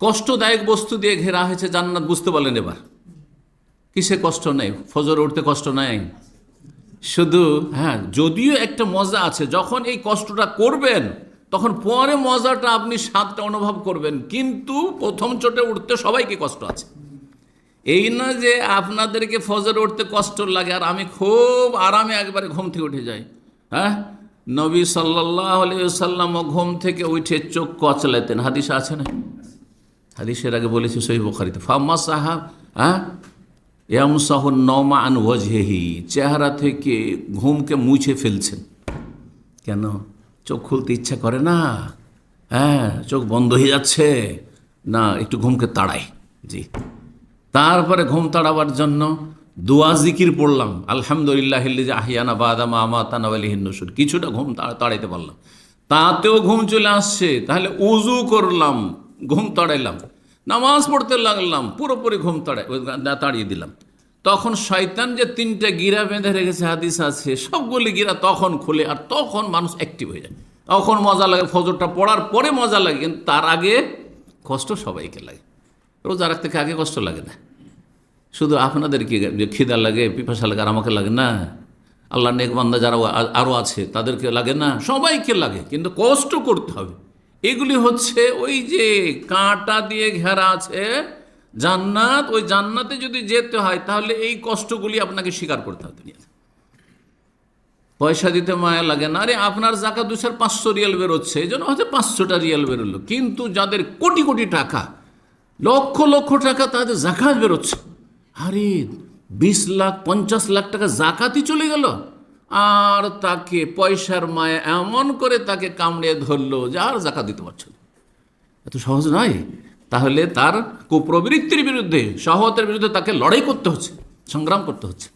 কষ্টদায়ক বস্তু দিয়ে ঘেরা হয়েছে জান্নাত, বুঝতে পারলেন এবার। কিসে কষ্ট নেই? ফজর উঠতে কষ্ট নেই? শুধু হ্যাঁ যদিও একটা মজা আছে, যখন এই কষ্টটা করবেন, তখন পরে মজাটা আপনি স্বাদটা অনুভব করবেন, কিন্তু প্রথম চোটে উঠতে সবাইকে কষ্ট আছে। এই না যে আপনাদেরকে ফজর উঠতে কষ্ট লাগে, আর আমি খুব আরামে একবারে ঘুম থেকে উঠে যাই। হ্যাঁ? নবী সাল্লাহ সাল্লাম ঘুম থেকে উঠে চোখ কচলাইতেন হাদিস আছে না? হাদিসের আগে বলেছি সহি বখারিতে ফাম্মা সাহাব হ্যাঁ ইয়ামসাহ নমা আন ওয়াজহেহি চেহারা থেকে ঘুমকে মুছে ফেলছেন। কেন? চোখ খুলতে ইচ্ছা করে না। হ্যাঁ চোখ বন্ধ হয়ে যাচ্ছে। না, একটু ঘুমকে তাড়ায় জি। তারপরে ঘুম তাড়াবার জন্য দোয়া, জিকির পড়লাম। আলহামদুলিল্লাহ আহিয়ানা বাদামা আমা তানাওয়ালিহিনুসুর কিছুটা ঘুম তাড়া- তাড়াইতে পারলাম। তাতেও ঘুম চলে আসছে। তাহলে উজু করলাম। ঘুম তাড়াইলাম। নামাজ পড়তে লাগলাম, পুরোপুরি ঘুম তাড়াই তাড়িয়ে দিলাম। তখন শয়তান যে তিনটা গিরা বেঁধে রেখেছে, হাদিস আছে, সবগুলি গিরা তখন খুলে আর তখন মানুষ অ্যাক্টিভ হয়ে যায়। তখন মজা লাগে, ফজরটা পড়ার পরে মজা লাগে, কিন্তু তার আগে কষ্ট সবাইকে লাগে। রোজা রাখতে আগে কষ্ট লাগে না? শুধু আপনাদের কি যে খিদা লাগে, পিপাসা লাগে, আর আমাকে লাগে না? আল্লাহ নেকবান্দা যারা আরও আছে, তাদেরকে লাগে না? সবাইকে লাগে, কিন্তু কষ্ট করতে হবে। এগুলি হচ্ছে ওই যে কাঁটা দিয়ে ঘেরা আছে, জান্নাত, ওই জান্নাতে যদি যেতে হয়, তাহলে এই কষ্টগুলি আপনাকে স্বীকার করতে হবে। পয়সা দিতে মায়া লাগে না। আরে আপনার জাকা দুশোর পাঁচশো রিয়াল বেরোচ্ছে, এই জন্য হয়তো পাঁচশোটা রিয়াল বেরোলো। কিন্তু যাদের কোটি কোটি টাকা, লক্ষ লক্ষ টাকা তাদের জাকাত বেরোচ্ছে। আরে বিশ লাখ, পঞ্চাশ লাখ টাকা জাকাতই চলে গেল। আর তাকে পয়সার মায়া এমন করে তাকে কামড়ে ধরলো যে আর জাকাত দিতে পারছে এত সহজ নয়। তাহলে তার কুপ্রবৃত্তির বিরুদ্ধে সহতের বিরুদ্ধে তাকে লড়াই করতে হচ্ছে, সংগ্রাম করতে হচ্ছে।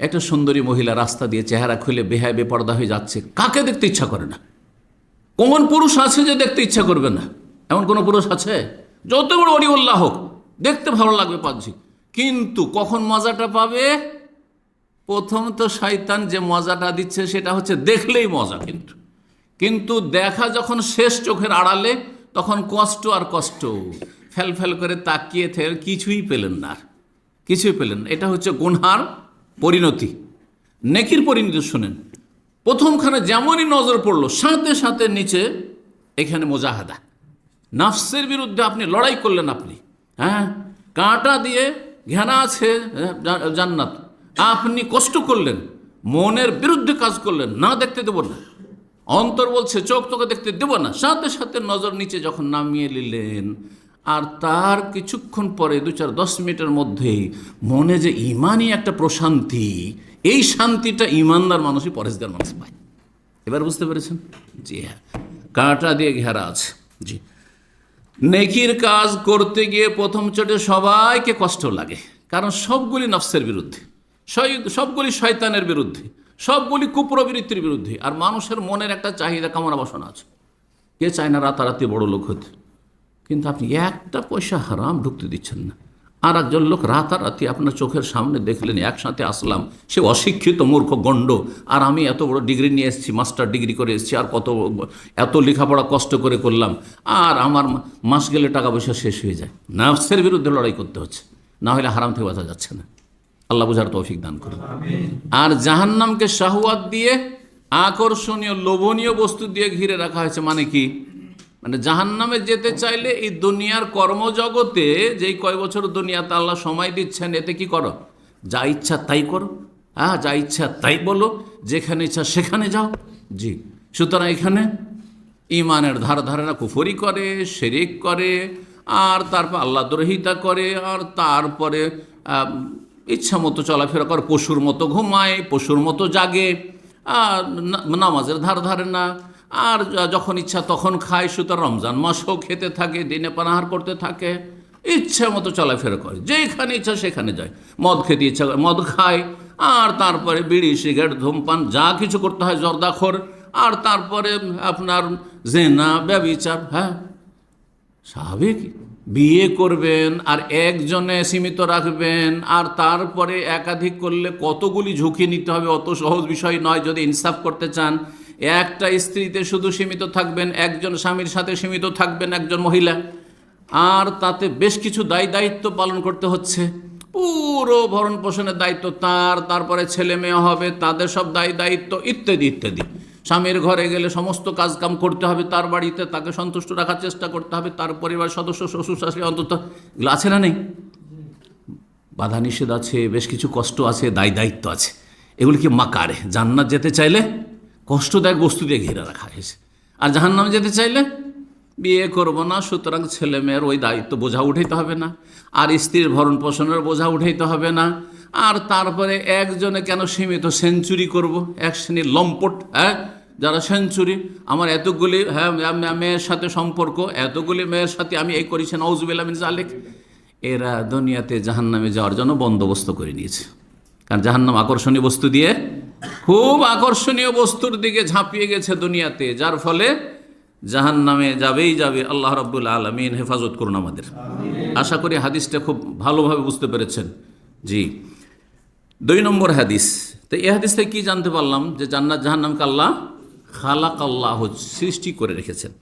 একটা সুন্দরী মহিলা রাস্তা দিয়ে চেহারা খুলে বেহায় বেপর্দা হয়ে যাচ্ছে। কাকে দেখতে ইচ্ছা করে না? কোন পুরুষ আছে যে দেখতে ইচ্ছা করবে না? এমন কোনো পুরুষ আছে? যত বড় অরিউল্লাহ হোক, দেখতে ভালো লাগবে পাচ্ছি কিন্তু কখন মজাটা পাবে? প্রথম তো শয়তান যে মজাটা দিচ্ছে সেটা হচ্ছে দেখলেই মজা কিন্তু। কিন্তু দেখা যখন শেষ চোখের আড়ালে তখন কষ্ট আর কষ্ট। ফেল ফেল করে তাকিয়ে থেকে কিছুই পেলেন না আর। কিছুই পেলেন না। এটা হচ্ছে গুনহার পরিণতি। নেকির পরিণতি শোনেন। প্রথমখানে যেমনই নজর পড়ল সাথে সাথে নিচে এখানে মোজাহাদা। নাফসের বিরুদ্ধে আপনি লড়াই করলেন আপনি হ্যাঁ? কাঁটা দিয়ে ঘেনা আছে হ্যাঁ, জান্নাত। আপনি কষ্ট করলেন, মনের বিরুদ্ধে কাজ করলেন, না দেখতে দেব না। অন্তর বলছে, চোখ তোকে দেখতে দেব না। সাথে সাথে নজর নিচে যখন নামিয়ে নিলেন, আর তার কিছুক্ষণ পরে, দু চার দশ মিনিটের মধ্যেই মনে যে ইমানই একটা প্রশান্তি, এই শান্তিটা ইমানদার মানুষই পরেশগার মানুষ পায়। এবার বুঝতে পেরেছেন? জি হ্যাঁ। কাঁটা দিয়ে ঘেরা আছে। জি। নেকির কাজ করতে গিয়ে প্রথম চোটে সবাইকে কষ্ট লাগে, কারণ সবগুলি নফসের বিরুদ্ধে। সবগুলি শয়তানের বিরুদ্ধে, সবগুলি কুপ্রবৃত্তির বিরুদ্ধে। আর মানুষের মনের একটা চাহিদা কামনা বাসনা আছে। কে চায় না রাতারাতি বড় লোক হতে? কিন্তু আপনি একটা পয়সা হারাম ঢুকতে দিচ্ছেন না। আর একজন লোক রাতারাতি আপনার চোখের সামনে দেখলেন, একসাথে আসলাম, সে অশিক্ষিত মূর্খ গণ্ড, আর আমি এত বড় ডিগ্রি নিয়ে এসেছি, মাস্টার ডিগ্রি করে এসেছি, আর কত এত লেখাপড়া কষ্ট করে করলাম, আর আমার মাস গেলে টাকা পয়সা শেষ হয়ে যায়। নার্সের বিরুদ্ধে লড়াই করতে হচ্ছে, না হলে হারাম থেকে বাঁচা যাচ্ছে না। আল্লাহ বুঝার তৌফিক দান করুন। আর জাহান্নামকে শাহওয়াত দিয়ে, আকর্ষণীয়, লোভনীয় বস্তু দিয়ে ঘিরে রাখা হয়েছে মানে কি? মানে জাহান্নামে যেতে চাইলে এই দুনিয়ার কর্মজগতে যেই কয় বছর দুনিয়াতে আল্লাহ সময় দিচ্ছেন, এতে কি করো? যা ইচ্ছা তাই করো। হ্যাঁ যা ইচ্ছা তাই বলো। যেখানে ইচ্ছা সেখানে যাও। জি। সুতরাং এখানে ইমানের ধার ধারেরা কুফরি করে, শেরিক করে, আর তারপর আল্লাহ দ্রোহিতা করে, আর তারপরে ইচ্ছা মতো চলাফেরা করে, পশুর মতো ঘুমায়, পশুর মতো জাগে, আর নামাজের ধার ধারে না। আর যখন ইচ্ছা তখন খায়, সুতরাং রমজান মাসও খেতে থাকে, দিনে পানাহার করতে থাকে। ইচ্ছা মতো চলাফেরা করে যেখানে ইচ্ছা সেখানে যায়। মদ খেতে ইচ্ছা করে, মদ খায়, আর তারপরে বিড়ি, সিগারেট, ধূমপান, যা কিছু করতে হয়, জর্দাখর। আর তারপরে আপনার জেনা, ব্যবিচার হ্যাঁ স্বাভাবিক বিয়ে করবেন আর একজনে সীমিত রাখবেন আর তারপরে একাধিক করলে কতগুলি ঝুঁকি নিতে হবে অত সহজ বিষয় নয় যদি ইনসাফ করতে চান। একটা স্ত্রীতে শুধু সীমিত থাকবেন, একজন স্বামীর সাথে সীমিত থাকবেন একজন মহিলা। আর তাতে বেশ কিছু দায় দায়িত্ব পালন করতে হচ্ছে। পুরো ভরণ পোষণের দায়িত্ব তার, তারপরে ছেলে মেয়ে হবে, তাদের সব দায় দায়িত্ব ইত্যাদি ইত্যাদি। স্বামীর ঘরে গেলে সমস্ত কাজ কাম করতে হবে, তার বাড়িতে তাকে সন্তুষ্ট রাখার চেষ্টা করতে হবে, তার পরিবার সদস্য, শ্বশুর শাশুড়ি অন্তত, এগুলো আছে না নেই? বাধা নিষেধ আছে, বেশ কিছু কষ্ট আছে, দায় দায়িত্ব আছে। এগুলি কি মাকারে? জান্নাত যেতে চাইলে কষ্টদায়ক বস্তু দিয়ে ঘিরে রাখা হয়েছে। আর জাহান্নামে যেতে চাইলে বিয়ে করব না, সুতরাং ছেলে মেয়ের ওই দায়িত্ব বোঝা উঠাইতে হবে না। আর স্ত্রীর ভরণ পোষণের বোঝা উঠাইতে হবে না। আর তারপরে একজনে কেন সীমিত সেঞ্চুরি করব? এক শ্রেণির লম্পট হ্যাঁ? যারা সেঞ্চুরি, আমার এতগুলি হ্যাঁ মেয়ের সাথে সম্পর্ক, এতগুলি মেয়ের সাথে আমি এই করেছি নওজুবিল্লামিন জালেক এরা দুনিয়াতে জাহান্নামে যাওয়ার জন্য বন্দোবস্ত করে নিয়েছে। কারণ জাহান্নাম আকর্ষণীয় বস্তু দিয়ে, খুব আকর্ষণীয় বস্তুর দিকে ঝাঁপিয়ে গেছে দুনিয়াতে। যার ফলে জাহান্নামে যাবেই যাবে। আল্লাহ রাব্বুল আলমিন হেফাজত করুন আমাদের। আশা করি হাদিসটা খুব ভালোভাবে বুঝতে পেরেছেন। জি। দুই নম্বর হাদিস। তো এই হাদিস থেকে কী জানতে পারলাম যে জান্নাত জাহান্নামকে আল্লাহ খালাক আল্লাহ সৃষ্টি করে রেখেছেন।